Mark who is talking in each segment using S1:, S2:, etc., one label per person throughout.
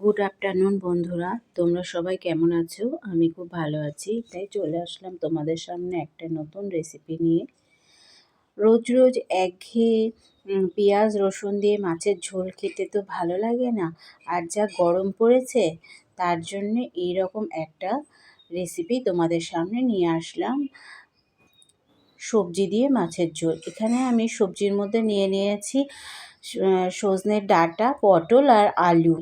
S1: Good afternoon বন্ধুরা। তোমরা সবাই কেমন আছো? আমি খুব ভালো আছি। তাই চলে আসলাম তোমাদের সামনে একটা নতুন রেসিপি নিয়ে। রোজ রোজ একঘেয়ে পেঁয়াজ, রসুন দিয়ে মাছের ঝোল খেতে তো ভালো লাগে না? আর যা গরম পড়েছে, তার জন্যে এইরকম একটা রেসিপি তোমাদের সামনে নিয়ে আসলাম। সবজি দিয়ে মাছের ঝোল। এখানে আমি সবজির মধ্যে নিয়ে নিয়েছি সজনের ডাঁটা, পটল আর আলু।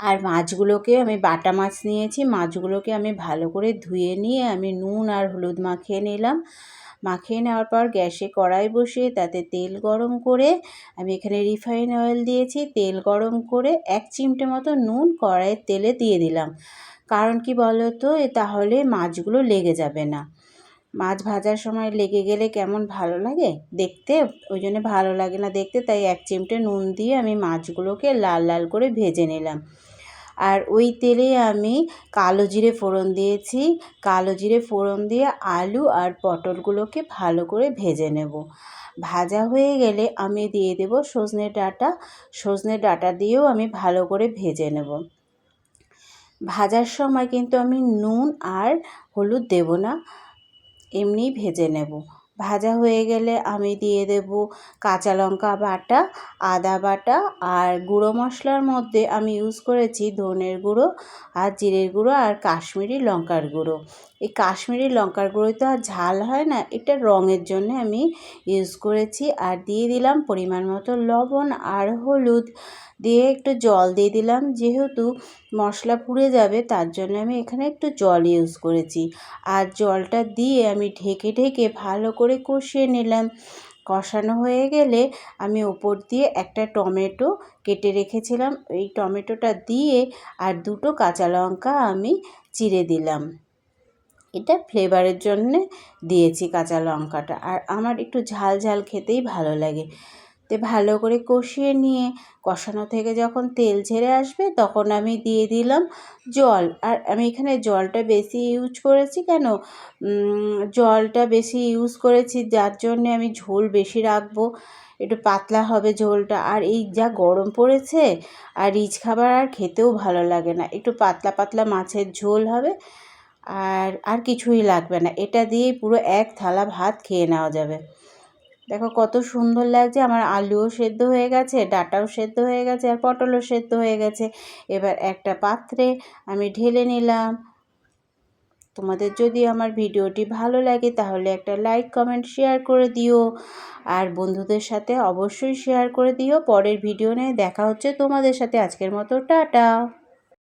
S1: আর মাছগুলোকে আমি বাটা মাছ নিয়েছি, মাছগুলোকে আমি ভালো করে ধুয়ে নিয়ে আমি নুন আর হলুদ মাখিয়ে নিলাম। মাখিয়ে নেওয়ার পর গ্যাসে কড়াই বসিয়ে তাতে তেল গরম করে আমি এখানে রিফাইন অয়েল দিয়েছি, তেল গরম করে এক চিমটে মতো নুন কড়াইয়ের তেলে দিয়ে দিলাম। কারণ কি বলো তো তাহলে মাছগুলো লেগে যাবে না। মাছ ভাজার সময় লেগে গেলে কেমন ভালো লাগে? দেখতে? ওই জন্য ভালো লাগে না দেখতে, তাই এক চিমটে নুন দিয়ে আমি মাছগুলোকে লাল লাল করে ভেজে নিলাম। আর ওই তেলে আমি কালো জিরে ফোড়ন দিয়েছি। কালো জিরে ফোড়ন দিয়ে আলু আর পটলগুলোকে ভালো করে ভেজে নেব। ভাজা হয়ে গেলে আমি দিয়ে দেব সজনে ডাঁটা। সজনে ডাঁটা দিয়েও আমি ভালো করে ভেজে নেব। ভাজার সময় কিন্তু আমি নুন আর হলুদ দেব না এমনি ভেজে নেব। ভাজা হয়ে গেলে আমি দিয়ে দেব কাঁচা লঙ্কা বাটা, আদা বাটা আর গুঁড়ো মশলার মধ্যে আমি ইউজ করেছি ধনের গুঁড়ো আর জিরের গুঁড়ো আর কাশ্মীরি লঙ্কার গুঁড়ো। এই কাশ্মীরি লঙ্কার গুঁড়োয় তো আর ঝাল হয় না, এটা রঙের জন্য আমি ইউজ করেছি। আর দিয়ে দিলাম পরিমাণ মতো লবণ আর হলুদ। দিয়ে একটু জল দিয়ে দিলাম, যেহেতু মশলা পুড়ে যাবে তার জন্য আমি এখানে একটু জল ইউজ করেছি। আর জলটা দিয়ে আমি ঢেকে ঢেকে ভালো করে কষিয়ে নিলাম। কষানো হয়ে গেলে আমি ওপর দিয়ে একটা টমেটো কেটে রেখেছিলাম। এই টমেটোটা দিয়ে আর দুটো কাঁচা লঙ্কা আমি চিড়ে দিলাম। এটা ফ্লেভারের জন্যে দিয়েছি কাঁচা লঙ্কাটা। আর আমার একটু ঝাল ঝাল খেতেই ভালো লাগে। তে ভালো করে কষিয়ে নিয়ে, কষানো থেকে যখন তেল ছেড়ে আসবে তখন আমি দিয়ে দিলাম জল। আর আমি এখানে জলটা বেশি ইউজ করেছি কেন? জলটা বেশি ইউজ করেছি যার জন্যে আমি ঝোল বেশি রাখব। একটু পাতলা হবে ঝোলটা। আর এই যা গরম পড়েছে আর রিচ খাবার আর খেতেও ভালো লাগে না। একটু পাতলা পাতলা মাছের ঝোল হবে আর আর কিছুই লাগবে না। এটা দিয়েই পুরো এক থালা ভাত খেয়ে নেওয়া যাবে। দেখো কত সুন্দর লাগছে, আমার আলুও সেদ্ধ হয়ে গেছে, ডাটাও সেদ্ধ হয়ে গেছে আর পটলও সেদ্ধ হয়ে গেছে। এবার একটা পাত্রে আমি ঢেলে নিলাম। তোমাদের যদি আমার ভিডিওটি ভালো লাগে তাহলে একটা লাইক, কমেন্ট, শেয়ার করে দিও। আর বন্ধুদের সাথে অবশ্যই শেয়ার করে দিও। পরের ভিডিও নিয়ে দেখা হচ্ছে তোমাদের সাথে। আজকের মতো টাটা।